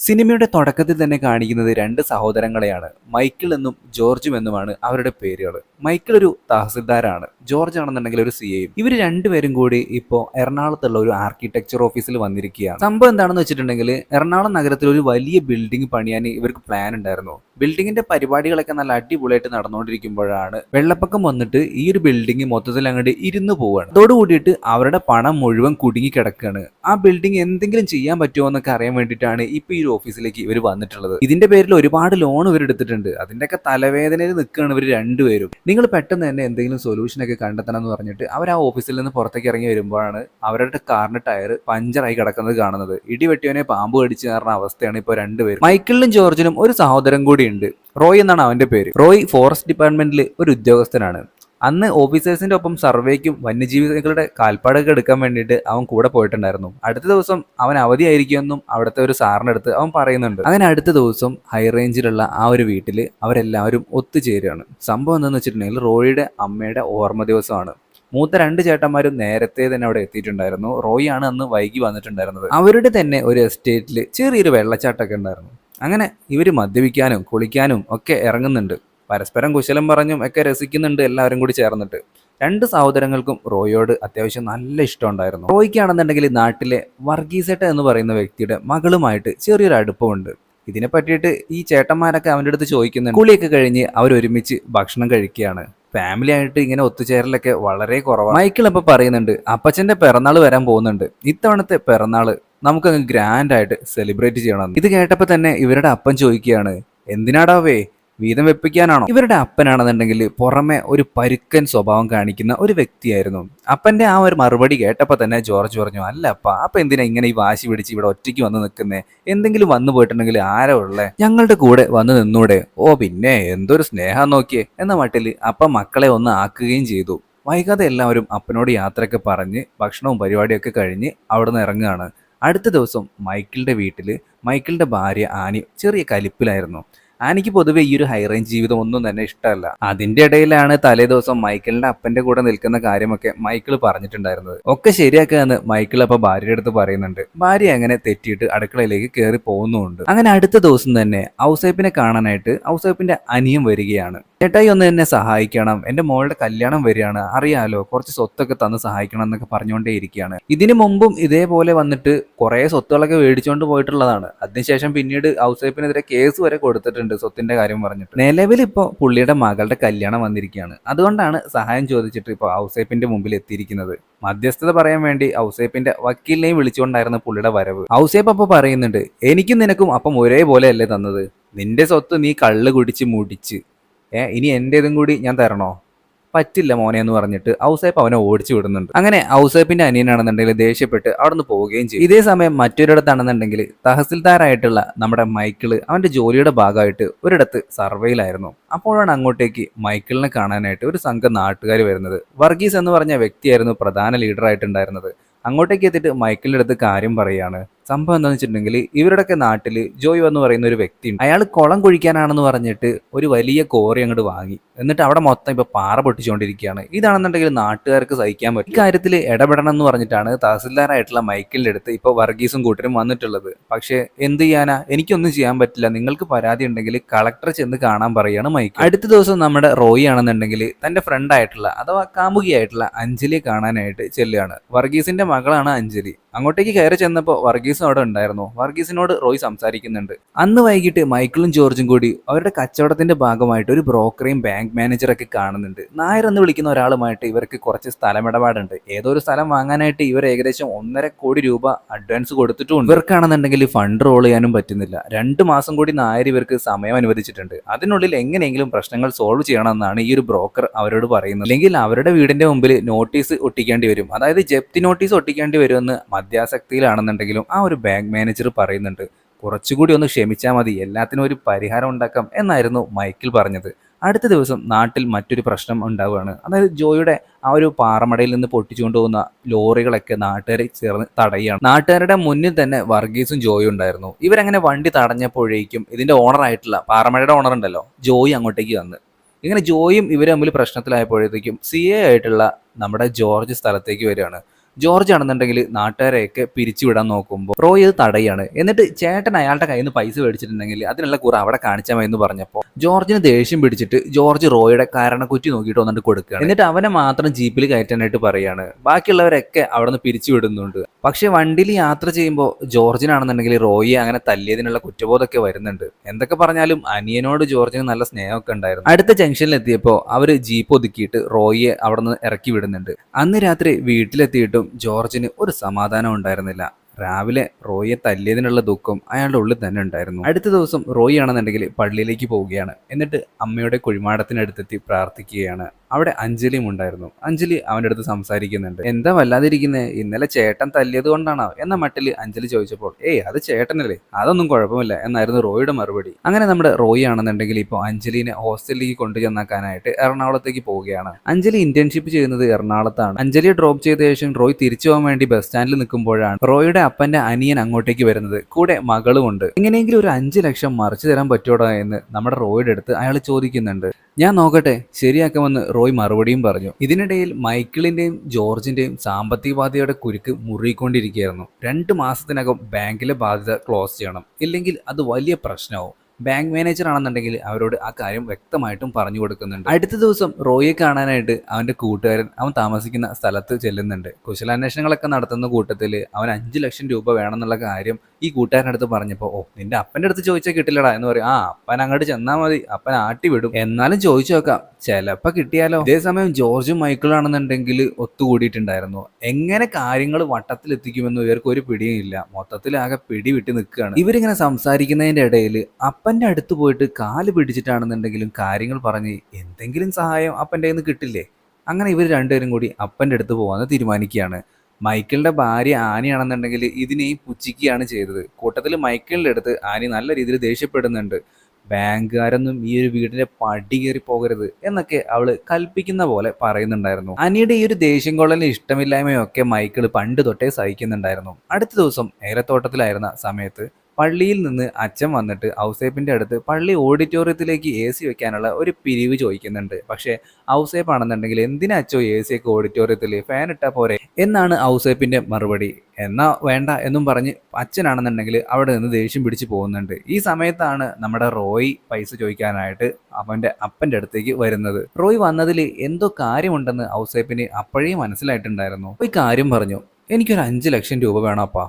സിനിമയുടെ തുടക്കത്തിൽ തന്നെ കാണിക്കുന്നത് രണ്ട് സഹോദരങ്ങളെയാണ്. മൈക്കിൾ എന്നും ജോർജും എന്നുമാണ് അവരുടെ പേരുകൾ. മൈക്കിൾ ഒരു തഹസിൽദാരാണ്. ജോർജ് ആണെന്നുണ്ടെങ്കിൽ ഒരു സി എയും ഇവർ രണ്ടുപേരും കൂടി ഇപ്പോൾ എറണാകുളത്തുള്ള ഒരു ആർക്കിടെക്ചർ ഓഫീസിൽ വന്നിരിക്കുകയാണ്. സംഭവം എന്താണെന്ന് വെച്ചിട്ടുണ്ടെങ്കിൽ എറണാകുളം നഗരത്തിൽ ഒരു വലിയ ബിൽഡിംഗ് പണിയാൻ ഇവർക്ക് പ്ലാൻ ഉണ്ടായിരുന്നു. ബിൽഡിങ്ങിന്റെ പരിപാടികളൊക്കെ നല്ല അടിപൊളിയായിട്ട് നടന്നുകൊണ്ടിരിക്കുമ്പോഴാണ് വെള്ളപ്പൊക്കം വന്നിട്ട് ഈ ഒരു ബിൽഡിംഗ് മൊത്തത്തിൽ അങ്ങോട്ട് ഇരുന്ന് പോവാണ്. അതോടുകൂടിയിട്ട് അവരുടെ പണം മുഴുവൻ കുടുങ്ങി കിടക്കുകയാണ് ആ ബിൽഡിംഗ് എന്തെങ്കിലും ചെയ്യാൻ പറ്റുമോ എന്നൊക്കെ അറിയാൻ വേണ്ടിയിട്ടാണ് ഇപ്പൊ ഈ ഒരു ഓഫീസിലേക്ക് ഇവർ വന്നിട്ടുള്ളത്. ഇതിന്റെ പേരിൽ ഒരുപാട് ലോൺ ഇവർ എടുത്തിട്ടുണ്ട്. അതിന്റെയൊക്കെ തലവേദനയിൽ നിൽക്കുകയാണ് ഇവർ രണ്ടുപേരും. നിങ്ങൾ പെട്ടെന്ന് തന്നെ എന്തെങ്കിലും സൊല്യൂഷൻ ഒക്കെ കണ്ടെത്തണം എന്ന് പറഞ്ഞിട്ട് അവർ ആ ഓഫീസിൽ നിന്ന് പുറത്തേക്ക് ഇറങ്ങി വരുമ്പോഴാണ് അവരുടെ കാറിന്റെ ടയർ പഞ്ചറായി കിടക്കുന്നത് കാണുന്നത്. ഇടിവെട്ടിയവനെ പാമ്പ് കടിച്ചു കയറുന്ന അവസ്ഥയാണ് ഇപ്പോൾ രണ്ടുപേരും. മൈക്കിളിനും ജോർജിനും ഒരു സഹോദരൻ കൂടിയുണ്ട് റോയ് എന്നാണ് അവന്റെ പേര്. റോയ് ഫോറസ്റ്റ് ഡിപ്പാർട്ട്മെന്റിൽ ഒരു ഉദ്യോഗസ്ഥനാണ്. അന്ന് ഓഫീസേഴ്സിന്റെ ഒപ്പം സർവേക്കും വന്യജീവികളുടെ കാൽപ്പാടൊക്കെ എടുക്കാൻ വേണ്ടിയിട്ട് അവൻ കൂടെ പോയിട്ടുണ്ടായിരുന്നു. അടുത്ത ദിവസം അവൻ അവധിയായിരിക്കുമെന്നും അവിടുത്തെ ഒരു സാറിനടുത്ത് അവൻ പറയുന്നുണ്ട്. അങ്ങനെ അടുത്ത ദിവസം ഹൈ റേഞ്ചിലുള്ള ആ ഒരു വീട്ടിൽ അവരെല്ലാവരും ഒത്തുചേരുകയാണ്. സംഭവം എന്താണെന്ന് വെച്ചിട്ടുണ്ടെങ്കിൽ റോയിയുടെ അമ്മയുടെ ഓർമ്മ ദിവസമാണ്. മൂത്ത രണ്ട് ചേട്ടന്മാരും നേരത്തെ തന്നെ അവിടെ എത്തിയിട്ടുണ്ടായിരുന്നു. റോയി ആണ് അന്ന് വൈകി വന്നിട്ടുണ്ടായിരുന്നത്. അവരുടെ തന്നെ ഒരു എസ്റ്റേറ്റിൽ ചെറിയൊരു വെള്ളച്ചാട്ടമൊക്കെ ഉണ്ടായിരുന്നു. അങ്ങനെ ഇവർ മദ്യപിക്കാനും കുളിക്കാനും ഒക്കെ ഇറങ്ങുന്നുണ്ട്. പരസ്പരം കുശലം പറഞ്ഞും ഒക്കെ രസിക്കുന്നുണ്ട് എല്ലാവരും കൂടി ചേർന്നിട്ട്. രണ്ട് സഹോദരങ്ങൾക്കും റോയോട് അത്യാവശ്യം നല്ല ഇഷ്ടമുണ്ടായിരുന്നു റോയ്ക്കാണെന്നുണ്ടെങ്കിൽ നാട്ടിലെ വർഗീസേട്ട എന്ന് പറയുന്ന വ്യക്തിയുടെ മകളുമായിട്ട് ചെറിയൊരു അടുപ്പമുണ്ട്. ഇതിനെ പറ്റിയിട്ട് ഈ ചേട്ടന്മാരൊക്കെ അവന്റെ അടുത്ത് ചോദിക്കുന്നുണ്ട്. കുളിയൊക്കെ കഴിഞ്ഞ് അവർ ഒരുമിച്ച് ഭക്ഷണം കഴിക്കുകയാണ്. ഫാമിലി ആയിട്ട് ഇങ്ങനെ ഒത്തുചേരലൊക്കെ വളരെ കുറവാണ് മൈക്കിൾ ഇപ്പൊ പറയുന്നുണ്ട് അപ്പച്ചന്റെ പിറന്നാൾ വരാൻ പോകുന്നുണ്ട്. ഇത്തവണത്തെ പിറന്നാൾ നമുക്കങ്ങ് ഗ്രാൻഡ് ആയിട്ട് സെലിബ്രേറ്റ് ചെയ്യണം. ഇത് കേട്ടപ്പോൾ തന്നെ ഇവരുടെ അപ്പൻ ചോദിക്കുകയാണ് എന്തിനാടാവേ വീതം വെപ്പിക്കാനാണോ? ഇവരുടെ അപ്പനാണെന്നുണ്ടെങ്കിൽ പുറമെ ഒരു പരുക്കൻ സ്വഭാവം കാണിക്കുന്ന ഒരു വ്യക്തിയായിരുന്നു. അപ്പന്റെ ആ ഒരു മറുപടി കേട്ടപ്പോൾ തന്നെ ജോർജ് പറഞ്ഞു അല്ല അപ്പ എന്തിനാ ഇങ്ങനെ ഈ വാശി പിടിച്ച് ഇവിടെ ഒറ്റയ്ക്ക് വന്ന് നിൽക്കുന്നേ? എന്തെങ്കിലും വന്നു പോയിട്ടുണ്ടെങ്കിൽ ആരോ ഉള്ളേ? ഞങ്ങളുടെ കൂടെ വന്ന് നിന്നൂടെ? ഓ പിന്നെ എന്തൊരു സ്നേഹം നോക്കിയേ. എന്ന മട്ടിൽ അപ്പ മക്കളെ ഒന്ന് ആക്കുകയും ചെയ്തു. വൈകാതെ എല്ലാവരും അപ്പനോട് യാത്രയൊക്കെ പറഞ്ഞ് ഭക്ഷണവും പരിപാടിയൊക്കെ കഴിഞ്ഞ് അവിടെ നിന്ന് ഇറങ്ങുകയാണ്. അടുത്ത ദിവസം മൈക്കിളിന്റെ വീട്ടിൽ മൈക്കിളിന്റെ ഭാര്യ ആനി ചെറിയ കലിപ്പിലായിരുന്നു. ആനിക്ക് പൊതുവെ ഈ ഒരു ഹൈ റേഞ്ച് ജീവിതം ഒന്നും തന്നെ ഇഷ്ടമല്ല. അതിന്റെ ഇടയിലാണ് തലേ ദിവസം മൈക്കിളിന്റെ അപ്പന്റെ കൂടെ നിൽക്കുന്ന കാര്യമൊക്കെ മൈക്കിൾ പറഞ്ഞിട്ടുണ്ടായിരുന്നത്. ഒക്കെ ശരിയാക്കാന്ന് മൈക്കിൾ അപ്പൊ ഭാര്യയുടെ അടുത്ത് പറയുന്നുണ്ട്. ഭാര്യ അങ്ങനെ തെറ്റിയിട്ട് അടുക്കളയിലേക്ക് കയറി പോകുന്നുമുണ്ട്. അങ്ങനെ അടുത്ത ദിവസം തന്നെ ഔസേപ്പിനെ കാണാനായിട്ട് ഔസേപ്പിന്റെ അനിയം വരികയാണ്. ചേട്ടായി ഒന്ന് എന്നെ സഹായിക്കണം. എന്റെ മോളുടെ കല്യാണം വരികയാണ്. അറിയാലോ കുറച്ച് സ്വത്തൊക്കെ തന്ന് സഹായിക്കണം എന്നൊക്കെ പറഞ്ഞുകൊണ്ടേ ഇരിക്കുകയാണ്. ഇതിനു മുമ്പും ഇതേപോലെ വന്നിട്ട് കുറെ സ്വത്തുകളൊക്കെ മേടിച്ചുകൊണ്ട് പോയിട്ടുള്ളതാണ്. അതിനുശേഷം പിന്നീട് ഔസേപ്പിനെതിരെ കേസ് വരെ കൊടുത്തിട്ടുണ്ട്. സ്വത്തിന്റെ കാര്യം പറഞ്ഞിട്ട്. നിലവിൽ ഇപ്പോൾ പുള്ളിയുടെ മകളുടെ കല്യാണം വന്നിരിക്കുകയാണ്. അതുകൊണ്ടാണ് സഹായം ചോദിച്ചിട്ട് ഇപ്പോൾ ഔസേപ്പിന്റെ മുമ്പിൽ എത്തിയിരിക്കുന്നത്. മധ്യസ്ഥത പറയാൻ വേണ്ടി ഔസേപ്പിന്റെ വക്കീലിനെയും വിളിച്ചുകൊണ്ടായിരുന്നു പുള്ളിയുടെ വരവ്. ഔസേപ്പ് അപ്പൊ പറയുന്നുണ്ട് എനിക്കും നിനക്കും അപ്പം ഒരേപോലെ അല്ലേ തന്നത്? നിന്റെ സ്വത്ത് നീ കള്ള് കുടിച്ച് മുടിച്ച്. ഏ ഇനി എന്റെതും കൂടി ഞാൻ തരണോ? പറ്റില്ല മോനെ എന്ന് പറഞ്ഞിട്ട് ഔസേപ്പ് അവനെ ഓടിച്ചു വിടുന്നുണ്ട്. അങ്ങനെ ഔസേപ്പിന്റെ അനിയനാണെന്നുണ്ടെങ്കിൽ ദേഷ്യപ്പെട്ട് അവിടുന്ന് പോവുകയും ചെയ്യും. ഇതേ സമയം മറ്റൊരിടത്താണെന്നുണ്ടെങ്കിൽ തഹസിൽദാരായിട്ടുള്ള നമ്മുടെ മൈക്കിൾ അവന്റെ ജോലിയുടെ ഭാഗമായിട്ട് ഒരിടത്ത് സർവേയിലായിരുന്നു. അപ്പോഴാണ് അങ്ങോട്ടേക്ക് മൈക്കിളിനെ കാണാനായിട്ട് ഒരു സംഘം നാട്ടുകാർ വരുന്നത്. വർഗീസ് എന്ന് പറഞ്ഞ വ്യക്തിയായിരുന്നു പ്രധാന ലീഡറായിട്ടുണ്ടായിരുന്നത് അങ്ങോട്ടേക്ക് എത്തിയിട്ട് മൈക്കിളിന്റെ അടുത്ത് കാര്യം പറയാണ്. സംഭവം എന്താണെന്ന് വെച്ചിട്ടുണ്ടെങ്കിൽ ഇവരുടെയൊക്കെ നാട്ടിൽ ജോയ് എന്ന് പറയുന്ന ഒരു വ്യക്തിയുണ്ട് അയാൾ കുളം കുഴിക്കാനാണെന്ന് പറഞ്ഞിട്ട് ഒരു വലിയ കോറി അങ്ങോട്ട് വാങ്ങി. എന്നിട്ട് അവിടെ മൊത്തം ഇപ്പൊ പാറ പൊട്ടിച്ചുകൊണ്ടിരിക്കുകയാണ്. ഇതാണെന്നുണ്ടെങ്കിൽ നാട്ടുകാർക്ക് സഹിക്കാൻ പറ്റും. ഇക്കാര്യത്തിൽ ഇടപെടണം എന്ന് പറഞ്ഞിട്ടാണ് തഹസിൽദാരായിട്ടുള്ള മൈക്കിളിന്റെ അടുത്ത് ഇപ്പൊ വർഗീസും കൂട്ടരും വന്നിട്ടുള്ളത്. പക്ഷേ എന്ത് ചെയ്യാനാ? എനിക്കൊന്നും ചെയ്യാൻ പറ്റില്ല. നിങ്ങൾക്ക് പരാതി ഉണ്ടെങ്കിൽ കളക്ടർ ചെന്ന് കാണാൻ പറയുകയാണ് മൈക്കിൾ. അടുത്ത ദിവസം നമ്മുടെ റോയി ആണെന്നുണ്ടെങ്കിൽ തന്റെ ഫ്രണ്ട് ആയിട്ടുള്ള അഥവാ കാമുകിയായിട്ടുള്ള അഞ്ജലിയെ കാണാനായിട്ട് ചെല്ലുകയാണ്. വർഗീസിന്റെ മകളാണ് അഞ്ജലി. അങ്ങോട്ടേക്ക് കയറി ചെന്നപ്പോൾ വർഗീസും അവിടെ ഉണ്ടായിരുന്നു. വർഗീസിനോട് റോയ് സംസാരിക്കുന്നുണ്ട്. അന്ന് വൈകിട്ട് മൈക്കിളും ജോർജും കൂടി അവരുടെ കച്ചവടത്തിന്റെ ഭാഗമായിട്ട് ഒരു ബ്രോക്കറേയും ബാങ്ക് മാനേജറൊക്കെ കാണുന്നുണ്ട്. നായർ എന്ന് വിളിക്കുന്ന ഒരാളുമായിട്ട് ഇവർക്ക് കുറച്ച് സ്ഥലമിടപാടുണ്ട്. ഏതോ ഒരു സ്ഥലം വാങ്ങാനായിട്ട് ഇവർ ഏകദേശം ഒന്നര കോടി രൂപ അഡ്വാൻസ് കൊടുത്തിട്ടുണ്ട്. ഇവർക്കാണെന്നുണ്ടെങ്കിൽ ഫണ്ട് റോൾ ചെയ്യാനും പറ്റുന്നില്ല. രണ്ട് മാസം കൂടി നായർ ഇവർക്ക് സമയം അനുവദിച്ചിട്ടുണ്ട്. അതിനുള്ളിൽ എങ്ങനെയെങ്കിലും പ്രശ്നങ്ങൾ സോൾവ് ചെയ്യണമെന്നാണ് ഈ ഒരു ബ്രോക്കർ അവരോട് പറയുന്നത്. അല്ലെങ്കിൽ അവരുടെ വീടിന്റെ മുമ്പിൽ നോട്ടീസ് ഒട്ടിക്കേണ്ടി വരും. അതായത് ജപ്തി നോട്ടീസ് ഒട്ടിക്കേണ്ടി വരുമെന്ന് മധ്യാസക്തിയിലാണെന്നുണ്ടെങ്കിലും ആ ഒരു ബാങ്ക് മാനേജർ പറയുന്നുണ്ട് കുറച്ചുകൂടി ഒന്ന് ക്ഷമിച്ചാൽ മതി എല്ലാത്തിനും ഒരു പരിഹാരം ഉണ്ടാക്കാം എന്നായിരുന്നു മൈക്കിൾ പറഞ്ഞത്. അടുത്ത ദിവസം നാട്ടിൽ മറ്റൊരു പ്രശ്നം ഉണ്ടാവുകയാണ്. അതായത് ജോയുടെ ആ ഒരു പാറമടയിൽ നിന്ന് പൊട്ടിച്ചുകൊണ്ട് പോകുന്ന ലോറികളൊക്കെ നാട്ടുകാരെ ചേർന്ന് തടയുകയാണ്. നാട്ടുകാരുടെ മുന്നിൽ തന്നെ വർഗീസും ജോയും ഉണ്ടായിരുന്നു. ഇവരങ്ങനെ വണ്ടി തടഞ്ഞപ്പോഴേക്കും ഇതിന്റെ ഓണറായിട്ടുള്ള പാറമടയുടെ ഓണർ ഉണ്ടല്ലോ ജോയി അങ്ങോട്ടേക്ക് വന്ന്. ഇങ്ങനെ ജോയും ഇവരെ തമ്മിൽ പ്രശ്നത്തിലായപ്പോഴത്തേക്കും സി എ ആയിട്ടുള്ള നമ്മുടെ ജോർജ് സ്ഥലത്തേക്ക് വരികയാണ്. ജോർജ് ആണെന്നുണ്ടെങ്കിൽ നാട്ടുകാരെയൊക്കെ പിരിച്ചുവിടാൻ നോക്കുമ്പോൾ റോയ് ഇത് തടയാണ്. എന്നിട്ട് ചേട്ടൻ അയാളുടെ കയ്യിൽ നിന്ന് പൈസ മേടിച്ചിട്ടുണ്ടെങ്കിൽ അതിനുള്ള കുറെ അവിടെ കാണിച്ചാൽ മതി എന്ന് പറഞ്ഞപ്പോൾ ജോർജിന് ദേഷ്യം പിടിച്ചിട്ട് ജോർജ് റോയുടെ കാരണക്കുറ്റി നോക്കിയിട്ട് വന്നിട്ട് കൊടുക്കുക എന്നിട്ട് അവനെ മാത്രം ജീപ്പിൽ കയറ്റാനായിട്ട് പറയാണ്. ബാക്കിയുള്ളവരൊക്കെ അവിടെ നിന്ന് പിരിച്ചു വിടുന്നുണ്ട്. പക്ഷെ വണ്ടിയിൽ യാത്ര ചെയ്യുമ്പോൾ ജോർജിനാണെന്നുണ്ടെങ്കിൽ റോയി അങ്ങനെ തല്ലിയതിനുള്ള കുറ്റബോധമൊക്കെ വരുന്നുണ്ട്. എന്തൊക്കെ പറഞ്ഞാലും അനിയനോട് ജോർജിന് നല്ല സ്നേഹമൊക്കെ ഉണ്ടായിരുന്നു. അടുത്ത ജംഗ്ഷനിൽ എത്തിയപ്പോൾ അവർ ജീപ്പ് ഒതുക്കിയിട്ട് റോയിയെ അവിടെ നിന്ന് ഇറക്കി വിടുന്നുണ്ട്. അന്ന് രാത്രി വീട്ടിലെത്തിയിട്ടും ജോർജിന് ഒരു സമാധാനം ഉണ്ടായിരുന്നില്ല. രാവിലെ റോയിയെ തല്ലിയതിനുള്ള ദുഃഖം അയാളുടെ ഉള്ളിൽ തന്നെ ഉണ്ടായിരുന്നു. അടുത്ത ദിവസം റോയി ആണെന്നുണ്ടെങ്കിൽ പള്ളിയിലേക്ക് പോവുകയാണ്. എന്നിട്ട് അമ്മയുടെ കുഴിമാടത്തിനടുത്തെത്തി പ്രാർത്ഥിക്കുകയാണ്. അവിടെ അഞ്ജലിയും ഉണ്ടായിരുന്നു. അഞ്ജലി അവന്റെ അടുത്ത് സംസാരിക്കുന്നുണ്ട്. എന്താ വല്ലാതിരിക്കുന്നത് ഇന്നലെ ചേട്ടൻ തല്ലിയത് കൊണ്ടാണോ? എന്ന മട്ടിൽ അഞ്ജലി ചോദിച്ചപ്പോൾ ഏയ് അത് ചേട്ടനല്ലേ? അതൊന്നും കുഴപ്പമില്ല എന്നായിരുന്നു റോയിയുടെ മറുപടി. അങ്ങനെ നമ്മുടെ റോയി ആണെന്നുണ്ടെങ്കിൽ ഇപ്പോൾ അഞ്ജലിനെ ഹോസ്റ്റലിലേക്ക് കൊണ്ടുചെന്നാക്കാനായിട്ട് എറണാകുളത്തേക്ക് പോവുകയാണ്. അഞ്ജലി ഇന്റേൺഷിപ്പ് ചെയ്യുന്നത് എറണാകുളത്താണ്. അഞ്ജലിയെ ഡ്രോപ്പ് ചെയ്ത ശേഷം റോയ് തിരിച്ചു പോകാൻ വേണ്ടി ബസ് സ്റ്റാൻഡിൽ നിൽക്കുമ്പോഴാണ് റോയിയുടെ അപ്പന്റെ അനിയൻ അങ്ങോട്ടേക്ക് വരുന്നത്. കൂടെ മകളുമുണ്ട് എങ്ങനെയെങ്കിലും ഒരു അഞ്ച് ലക്ഷം മറിച്ചു തരാൻ പറ്റുമോടാ എന്ന് നമ്മുടെ റോയുടെ അടുത്ത് അയാൾ ചോദിക്കുന്നുണ്ട്. ഞാൻ നോക്കട്ടെ ശരിയാക്കുമെന്ന് റോയ് മറുപടിയും പറഞ്ഞു. ഇതിനിടയിൽ മൈക്കിളിന്റെയും ജോർജിന്റെയും സാമ്പത്തിക ബാധ്യതയുടെ കുരുക്ക് മുറുകിക്കൊണ്ടിരിക്കുകയായിരുന്നു. രണ്ട് മാസത്തിനകം ബാങ്കിലെ ബാധ്യത ക്ലോസ് ചെയ്യണം. ഇല്ലെങ്കിൽ അത് വലിയ പ്രശ്നമാവും. ബാങ്ക് മാനേജർ ആണെന്നുണ്ടെങ്കിൽ അവരോട് ആ കാര്യം വ്യക്തമായിട്ടും പറഞ്ഞു കൊടുക്കുന്നുണ്ട്. അടുത്ത ദിവസം റോയിയെ കാണാനായിട്ട് അവന്റെ കൂട്ടുകാരൻ അവൻ താമസിക്കുന്ന സ്ഥലത്ത് ചെല്ലുന്നുണ്ട്. കുശലാന്വേഷണങ്ങളൊക്കെ നടത്തുന്ന കൂട്ടത്തിൽ അവൻ അഞ്ചു ലക്ഷം രൂപ വേണമെന്നുള്ള കാര്യം ഈ കൂട്ടുകാരനടുത്ത് പറഞ്ഞപ്പോൾ ഓ നിന്റെ അപ്പന്റെ അടുത്ത് ചോദിച്ചാൽ കിട്ടില്ലടാ എന്ന് പറയും. ആ അപ്പൻ അങ്ങോട്ട് ചെന്നാൽ മതി. അപ്പൻ ആട്ടി വിടും. എന്നാലും ചോദിച്ചു നോക്കാം. ചിലപ്പോൾ കിട്ടിയാലോ. അതേസമയം ജോർജും മൈക്കിളും ആണെന്നുണ്ടെങ്കിൽ ഒത്തുകൂടിയിട്ടുണ്ടായിരുന്നു. എങ്ങനെ കാര്യങ്ങൾ വട്ടത്തിലെത്തിക്കുമെന്ന് ഇവർക്ക് ഒരു പിടിയും ഇല്ല. മൊത്തത്തിൽ ആകെ പിടി വിട്ട് നിൽക്കുകയാണ്. ഇവരിങ്ങനെ സംസാരിക്കുന്നതിന്റെ ഇടയിൽ അപ്പന്റെ അടുത്ത് പോയിട്ട് കാൽ പിടിച്ചിട്ടാണെന്നുണ്ടെങ്കിലും കാര്യങ്ങൾ പറഞ്ഞ് എന്തെങ്കിലും സഹായം അപ്പന്റെ കയ്യിൽ നിന്ന് കിട്ടില്ലേ? അങ്ങനെ ഇവർ രണ്ടുപേരും കൂടി അപ്പന്റെ അടുത്ത് പോകാമെന്ന് തീരുമാനിക്കുകയാണ്. മൈക്കിളിന്റെ ഭാര്യ ആനിയാണെന്നുണ്ടെങ്കിൽ ഈ പുച്ഛിക്കുകയാണ് ചെയ്തത്. കൂട്ടത്തിൽ മൈക്കിളിന്റെ അടുത്ത് ആനി നല്ല രീതിയിൽ ദേഷ്യപ്പെടുന്നുണ്ട്. ബാങ്കുകാരൊന്നും ഈ ഒരു വീടിന്റെ പടി കയറി പോകരുത് എന്നൊക്കെ അവൾ കൽപ്പിക്കുന്ന പോലെ പറയുന്നുണ്ടായിരുന്നു. അനിയുടെ ഈ ഒരു ദേഷ്യം കൊള്ളലിന് ഇഷ്ടമില്ലായ്മയൊക്കെ മൈക്കിൾ പണ്ട് തൊട്ടേ സഹിക്കുന്നുണ്ടായിരുന്നു. അടുത്ത ദിവസം ഏലത്തോട്ടത്തിലായിരുന്ന സമയത്ത് പള്ളിയിൽ നിന്ന് അച്ഛൻ വന്നിട്ട് ഔസേപ്പിന്റെ അടുത്ത് പള്ളി ഓഡിറ്റോറിയത്തിലേക്ക് എ സി വെക്കാനുള്ള ഒരു പിരിവ് ചോദിക്കുന്നുണ്ട്. പക്ഷേ ഔസേപ്പ് ആണെന്നുണ്ടെങ്കിൽ എന്തിനാ അച്ഛോ എ സി ഒക്കെ ഓഡിറ്റോറിയത്തിൽ ഫാൻ ഇട്ടാൽ പോരെ? എന്നാണ് ഔസേപ്പിന്റെ മറുപടി. എന്നാ വേണ്ട എന്നും പറഞ്ഞ് അച്ഛനാണെന്നുണ്ടെങ്കിൽ അവിടെ നിന്ന് ദേഷ്യം പിടിച്ച് പോകുന്നുണ്ട്. ഈ സമയത്താണ് നമ്മുടെ റോയ് പൈസ ചോദിക്കാനായിട്ട് അവന്റെ അപ്പന്റെ അടുത്തേക്ക് വരുന്നത്. റോയ് വന്നതിൽ എന്തോ കാര്യമുണ്ടെന്ന് ഔസേപ്പിന് അപ്പോഴേ മനസ്സിലായിട്ടുണ്ടായിരുന്നു. ഈ കാര്യം പറഞ്ഞു എനിക്കൊരു അഞ്ച് ലക്ഷം രൂപ വേണം അപ്പാ